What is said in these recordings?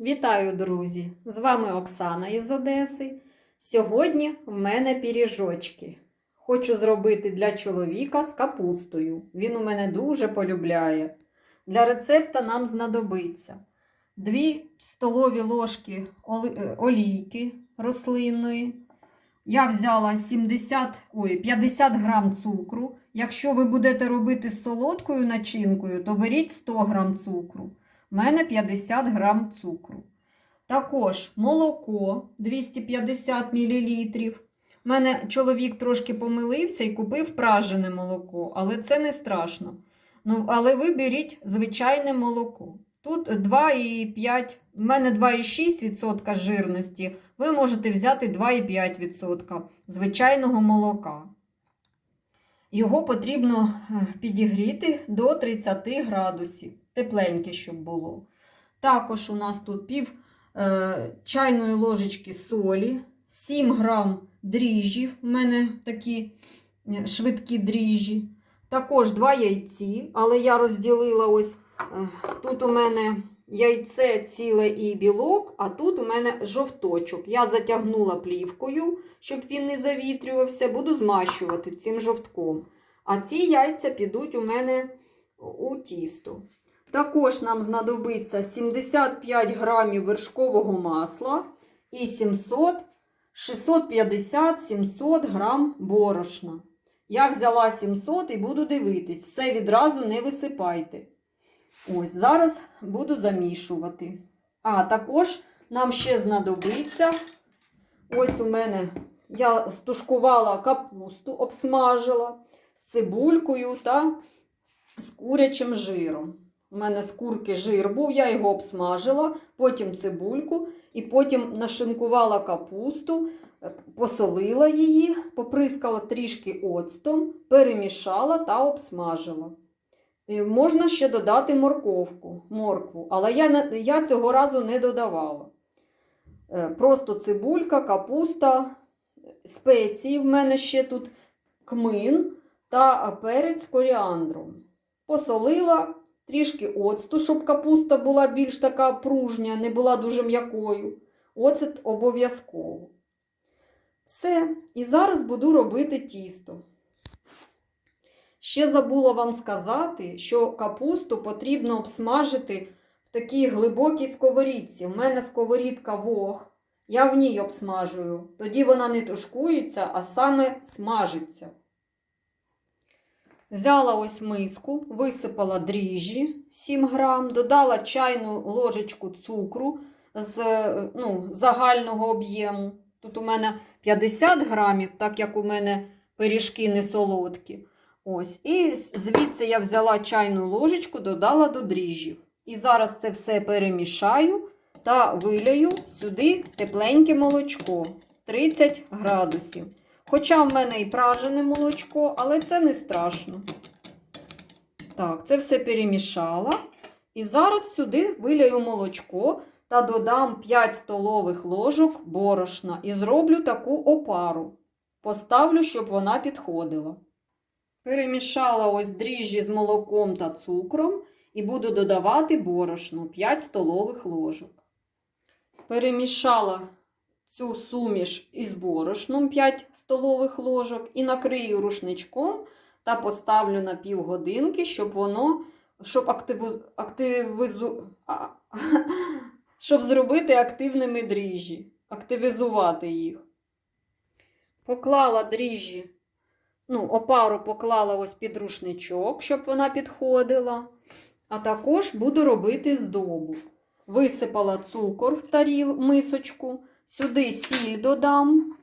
Вітаю, друзі! З вами Оксана із Одеси. Сьогодні в мене піріжочки. Хочу зробити для чоловіка з капустою. Він у мене дуже полюбляє. Для рецепта нам знадобиться 2 столові ложки е, олійки рослинної. Я взяла 70, ой, 50 грам цукру. Якщо ви будете робити з солодкою начинкою, то беріть 100 грам цукру. У мене 50 грам цукру. Також молоко 250 мл. У мене чоловік трошки помилився і купив пражене молоко, але це не страшно. Ну, але ви беріть звичайне молоко. Тут 2,5, в мене 2,6% жирності. Ви можете взяти 2,5% звичайного молока. Його потрібно е, підігріти до 30 градусів. Тепленьке, щоб було. Також у нас тут пів е, чайної ложечки солі, 7 грам дріжджів, у мене такі е, швидкі дріжджі. Також 2 яйці, але я розділила ось е, тут у мене яйце ціле і білок, а тут у мене жовточок. Я затягнула плівкою, щоб він не завітрювався, буду змащувати цим жовтком. А ці яйця підуть у мене у тісто. Також нам знадобиться 75 грамів вершкового масла і 700, 650-700 грам борошна. Я взяла 700 і буду дивитись, все відразу не висипайте. Ось, зараз буду замішувати. А також нам ще знадобиться. Ось у мене я стушкувала капусту, обсмажила з цибулькою та з курячим жиром. У мене з курки жир був, я його обсмажила, потім цибульку і потім нашинкувала капусту, е, посолила її, поприскала трішки оцтом, перемішала та обсмажила. І Можна ще додати морковку, моркву, але я, я цього разу не додавала. Е, Просто цибулька, капуста, спеції в мене ще тут кмин та перець з коріандром. Посолила трішки оцту, щоб капуста була більш така пружня, не була дуже м'якою. Оцет обов'язково. Все. І зараз буду робити тісто. Ще забула вам сказати, що капусту потрібно обсмажити в такій глибокій сковорідці. У мене сковорідка вог. Я в ній обсмажую. Тоді вона не тушкується, а саме смажиться. Взяла ось миску, висипала дріжджі 7 грам, додала чайну ложечку цукру з е, ну, загального об'єму. Тут у мене 50 грамів, так як у мене пиріжки не солодкі. Ось. І звідси я взяла чайну ложечку, додала до дріжджів. І зараз це все перемішаю та виляю сюди тепленьке молочко 30 градусів. Хоча в мене і пражене молочко, але це не страшно. Так, це все перемішала. І зараз сюди виляю молочко та додам 5 столових ложок борошна і зроблю таку опару. Поставлю, щоб вона підходила. Перемішала ось дріжджі з молоком та цукром і буду додавати борошно 5 столових ложок. Перемішала цю суміш із борошном 5 столових ложок і накрию рушничком та поставлю на півгодинки, щоб воно щоб активу, активизу, а, щоб зробити активними дріжджі, активізувати їх. Поклала дріжджі, ну, опару поклала ось під рушничок, щоб вона підходила. А також буду робити здобу. Висипала цукор в таріл, мисочку, сюди сіль додам.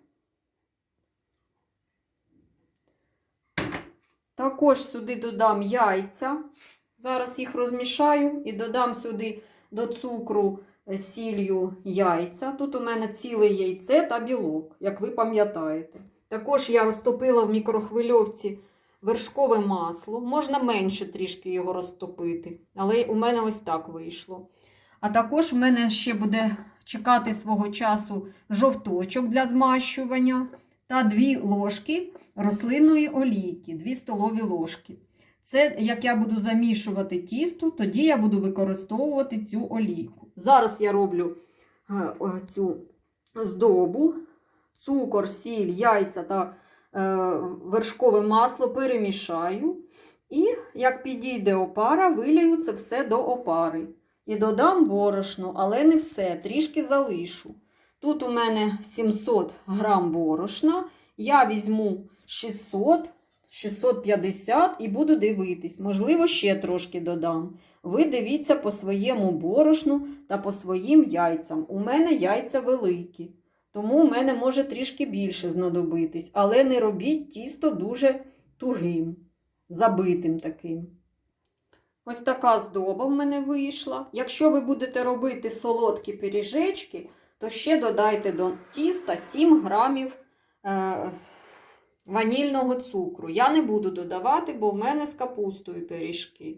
Також сюди додам яйця. Зараз їх розмішаю і додам сюди до цукру е, сіллю яйця. Тут у мене ціле яйце та білок, як ви пам'ятаєте. Також я розтопила в мікрохвильовці вершкове масло. Можна менше трішки його розтопити, але у мене ось так вийшло. А також в мене ще буде чекати свого часу жовточок для змащування та 2 ложки рослинної олійки, 2 столові ложки. Це як я буду замішувати тісто, тоді я буду використовувати цю олійку. Зараз я роблю е, цю здобу, цукор, сіль, яйця та е, вершкове масло перемішаю. І як підійде опара, вилію це все до опари. І додам борошно, але не все, трішки залишу. Тут у мене 700 грам борошна. Я візьму 600, 650 і буду дивитись. Можливо, ще трошки додам. Ви дивіться по своєму борошну та по своїм яйцям. У мене яйця великі, тому у мене може трішки більше знадобитись. Але не робіть тісто дуже тугим, забитим таким. Ось така здоба в мене вийшла. Якщо ви будете робити солодкі пиріжечки, то ще додайте до тіста 7 грамів е, ванільного цукру. Я не буду додавати, бо в мене з капустою пиріжки.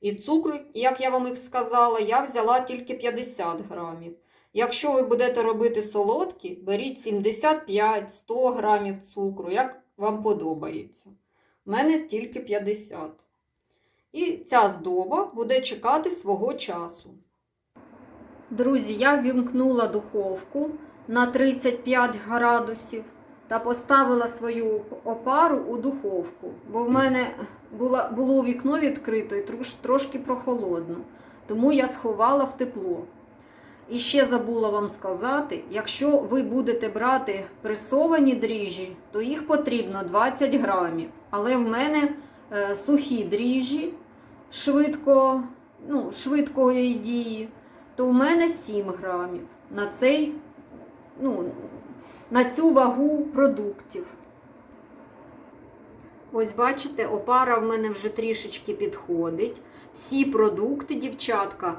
І цукру, як я вам і сказала, я взяла тільки 50 грамів. Якщо ви будете робити солодкі, беріть 75-100 грамів цукру, як вам подобається. У мене тільки 50. І ця здоба буде чекати свого часу. Друзі, я вімкнула духовку на 35 градусів та поставила свою опару у духовку, бо в мене було, було вікно відкрито і трош, трошки прохолодно, тому я сховала в тепло. І ще забула вам сказати, якщо ви будете брати пресовані дріжджі, то їх потрібно 20 грамів. Але в мене е, сухі дріжджі швидко, ну, швидкої дії, то в мене 7 грамів на, цей, ну, на цю вагу продуктів. Ось бачите, опара в мене вже трішечки підходить. Всі продукти, дівчатка,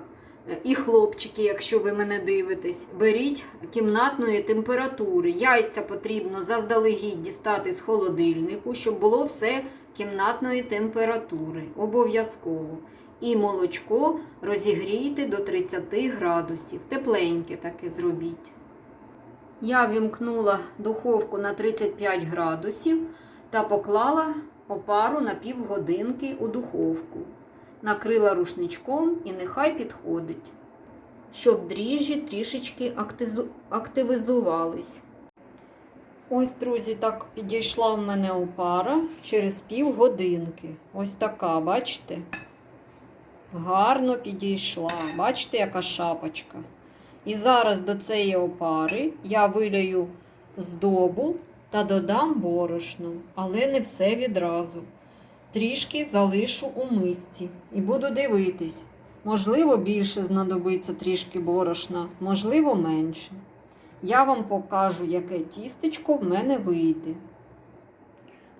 е, і хлопчики, якщо ви мене дивитесь, беріть кімнатної температури. Яйця потрібно заздалегідь дістати з холодильнику, щоб було все кімнатної температури. Обов'язково. І молочко розігрійте до 30 градусів. Тепленьке таке зробіть. Я вімкнула духовку на 35 градусів та поклала опару на півгодинки у духовку. Накрила рушничком і нехай підходить, щоб дріжджі трішечки активізувались. Ось, друзі, так підійшла в мене опара через півгодинки. Ось така, бачите? Гарно підійшла. Бачите, яка шапочка. І зараз до цієї опари я вилію здобу та додам борошно, але не все відразу. Трішки залишу у мисці і буду дивитись. Можливо, більше знадобиться трішки борошна, можливо, менше. Я вам покажу, яке тістечко в мене вийде.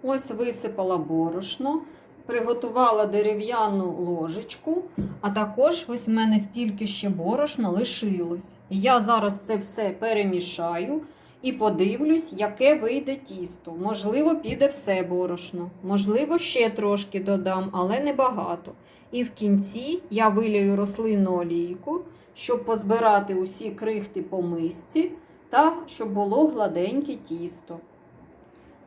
Ось висипала борошно, приготувала дерев'яну ложечку, а також ось в мене стільки ще борошна лишилось. І я зараз це все перемішаю і подивлюсь, яке вийде тісто. Можливо, піде все борошно, можливо, ще трошки додам, але не багато. І в кінці я вилію рослинну олійку, щоб позбирати усі крихти по мисці та щоб було гладеньке тісто.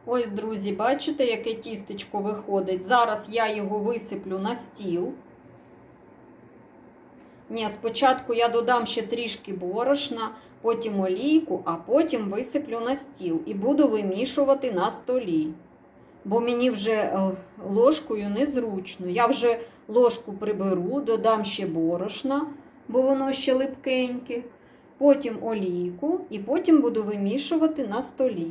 Ось, друзі, бачите, яке тістечко виходить. Зараз я його висиплю на стіл. Ні, спочатку я додам ще трішки борошна, потім олійку, а потім висиплю на стіл і буду вимішувати на столі. Бо мені вже е, ложкою незручно. Я вже ложку приберу, додам ще борошна, бо воно ще липкеньке. Потім олійку і потім буду вимішувати на столі.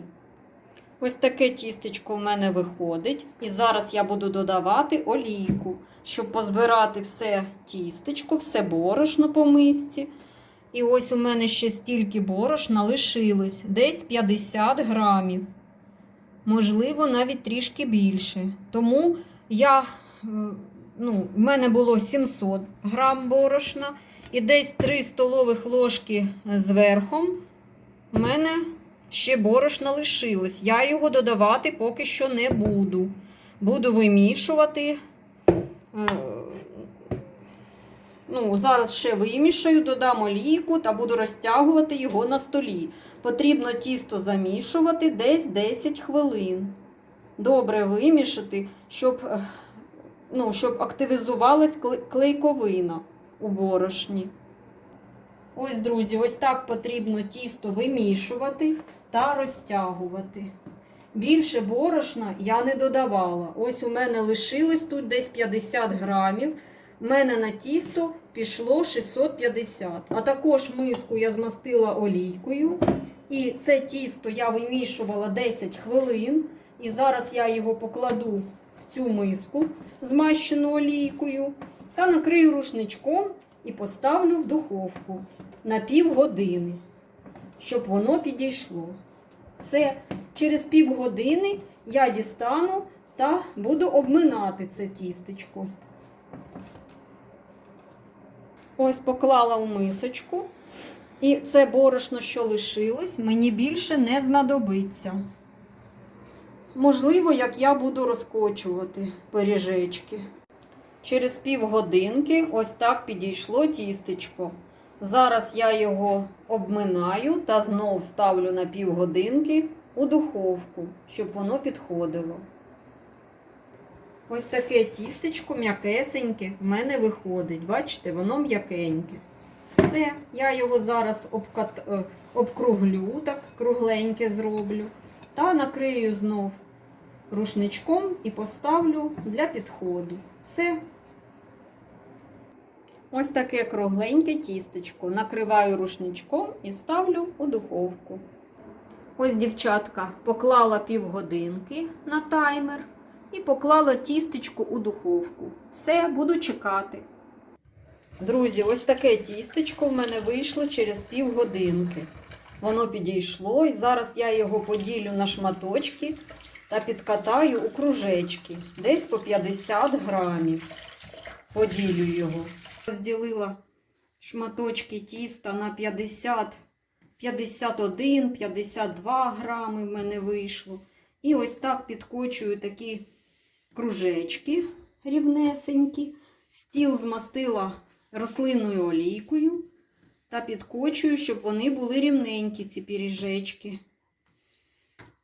Ось таке тістечко в мене виходить. І зараз я буду додавати олійку, щоб позбирати все тістечко, все борошно по мисці. І ось у мене ще стільки борошна лишилось, десь 50 грамів. Можливо, навіть трішки більше. Тому я, е, ну, в мене було 700 грам борошна. І десь 3 столових ложки зверху у мене ще борошна лишилось. Я його додавати поки що не буду. Буду вимішувати. Е, Ну, Зараз ще вимішаю, додам олійку та буду розтягувати його на столі. Потрібно тісто замішувати десь 10 хвилин. Добре вимішати, щоб е, ну, щоб активізувалась клейковина у борошні. Ось, друзі, ось так потрібно тісто вимішувати та розтягувати. Більше борошна я не додавала. Ось у мене лишилось тут десь 50 грамів. У мене на тісто пішло 650. А також миску я змастила олійкою. І це тісто я вимішувала 10 хвилин. І зараз я його покладу в цю миску, змащену олійкою, та накрию рушничком і поставлю в духовку на півгодини, щоб воно підійшло. Все, через півгодини я дістану та буду обминати це тістечко. Ось поклала в мисочку. І це борошно, що лишилось, мені більше не знадобиться. Можливо, як я буду розкочувати пиріжечки. Через півгодинки ось так підійшло тістечко. Зараз я його обминаю та знов ставлю на півгодинки у духовку, щоб воно підходило. Ось таке тістечко м'якесеньке в мене виходить. Бачите, воно м'якеньке. Все, я його зараз обкат... е, обкруглю, так кругленьке зроблю. Та накрию знов рушничком і поставлю для підходу. Все. Ось таке кругленьке тістечко. Накриваю рушничком і ставлю у духовку. Ось, дівчатка, поклала півгодинки на таймер і поклала тістечко у духовку. Все, буду чекати. Друзі, ось таке тістечко в мене вийшло через півгодинки. Воно підійшло, і зараз я його поділю на шматочки та підкатаю у кружечки, десь по 50 грамів. Поділю його. Розділила шматочки тіста на 50, 51, 52 грами в мене вийшло. І ось так підкочую такі кружечки рівнесенькі. Стіл змастила рослинною олійкою та підкочую, щоб вони були рівненькі, ці піріжечки.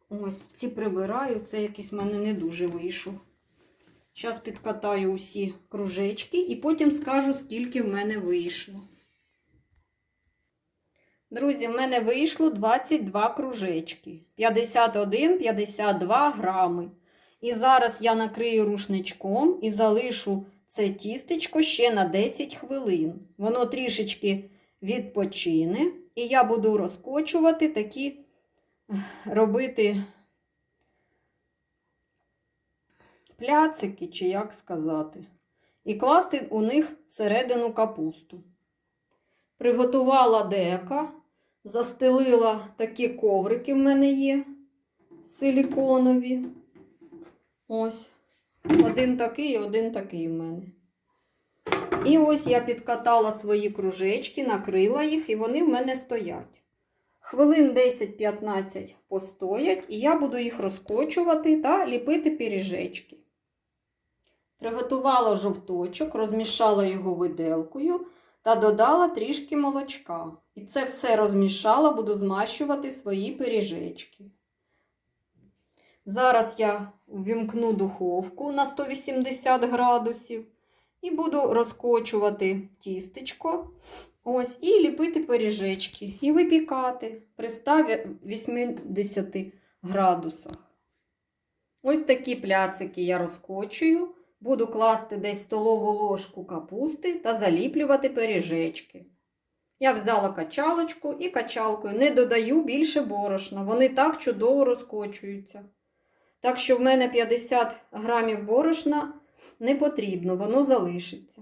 Ось ці прибираю, це якийсь в мене не дуже вийшов. Зараз підкатаю усі кружечки і потім скажу, скільки в мене вийшло. Друзі, в мене вийшло 22 кружечки. 51-52 грами. І зараз я накрию рушничком і залишу це тістечко ще на 10 хвилин. Воно трішечки відпочине. І я буду розкочувати такі, робити пляцики, чи як сказати, і класти у них всередину капусту. Приготувала дека, застелила такі коврики в мене є силіконові. Ось. Один такий, один такий в мене. І ось я підкатала свої кружечки, накрила їх, і вони в мене стоять. Хвилин 10-15 постоять, і я буду їх розкочувати та ліпити пиріжечки. Приготувала жовточок, розмішала його виделкою та додала трішки молочка. І це все розмішала, буду змащувати свої пиріжечки. Зараз я ввімкну духовку на 180 градусів і буду розкочувати тістечко. Ось, і ліпити пиріжечки, і випікати при 180 градусах. Ось такі пляцики я розкочую. Буду класти десь столову ложку капусти та заліплювати пиріжечки. Я взяла качалочку і качалкою не додаю більше борошна. Вони так чудово розкочуються. Так що в мене 50 грамів борошна не потрібно, воно залишиться.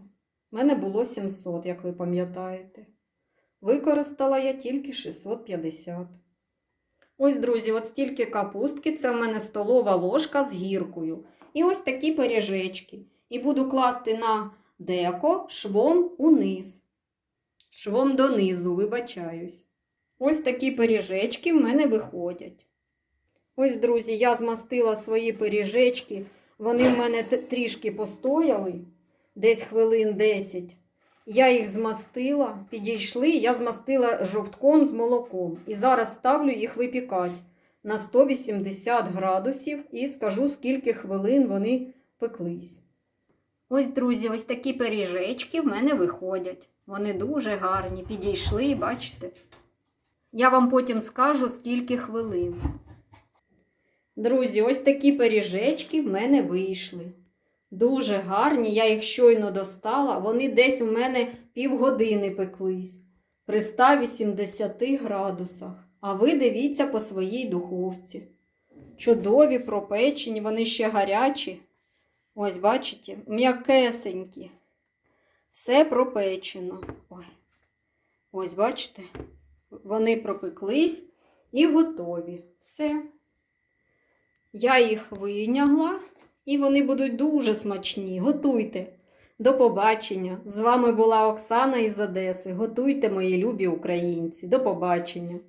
У мене було 700, як ви пам'ятаєте. Використала я тільки 650. Ось, друзі, от стільки капустки, це в мене столова ложка з гіркою. І ось такі пиріжечки. І буду класти на деко швом униз. Швом донизу, вибачаюсь. Ось такі пиріжечки в мене виходять. Ось, друзі, я змастила свої пиріжечки. Вони в мене трішки постояли, десь хвилин 10. Я їх змастила, підійшли, я змастила жовтком з молоком. І зараз ставлю їх випікати на 180 градусів і скажу, скільки хвилин вони пеклись. Ось, друзі, ось такі пиріжечки в мене виходять. Вони дуже гарні, підійшли, бачите? Я вам потім скажу, скільки хвилин. Друзі, ось такі пиріжечки в мене вийшли. Дуже гарні, я їх щойно достала. Вони десь у мене півгодини пеклись при 180 градусах. А ви дивіться по своїй духовці. Чудові, пропечені, вони ще гарячі. Ось, бачите, м'якесенькі. Все пропечено. Ой. Ось, бачите, вони пропеклись і готові. Все. Я їх вийнягла, і вони будуть дуже смачні. Готуйте. До побачення. З вами була Оксана із Одеси. Готуйте, мої любі українці. До побачення.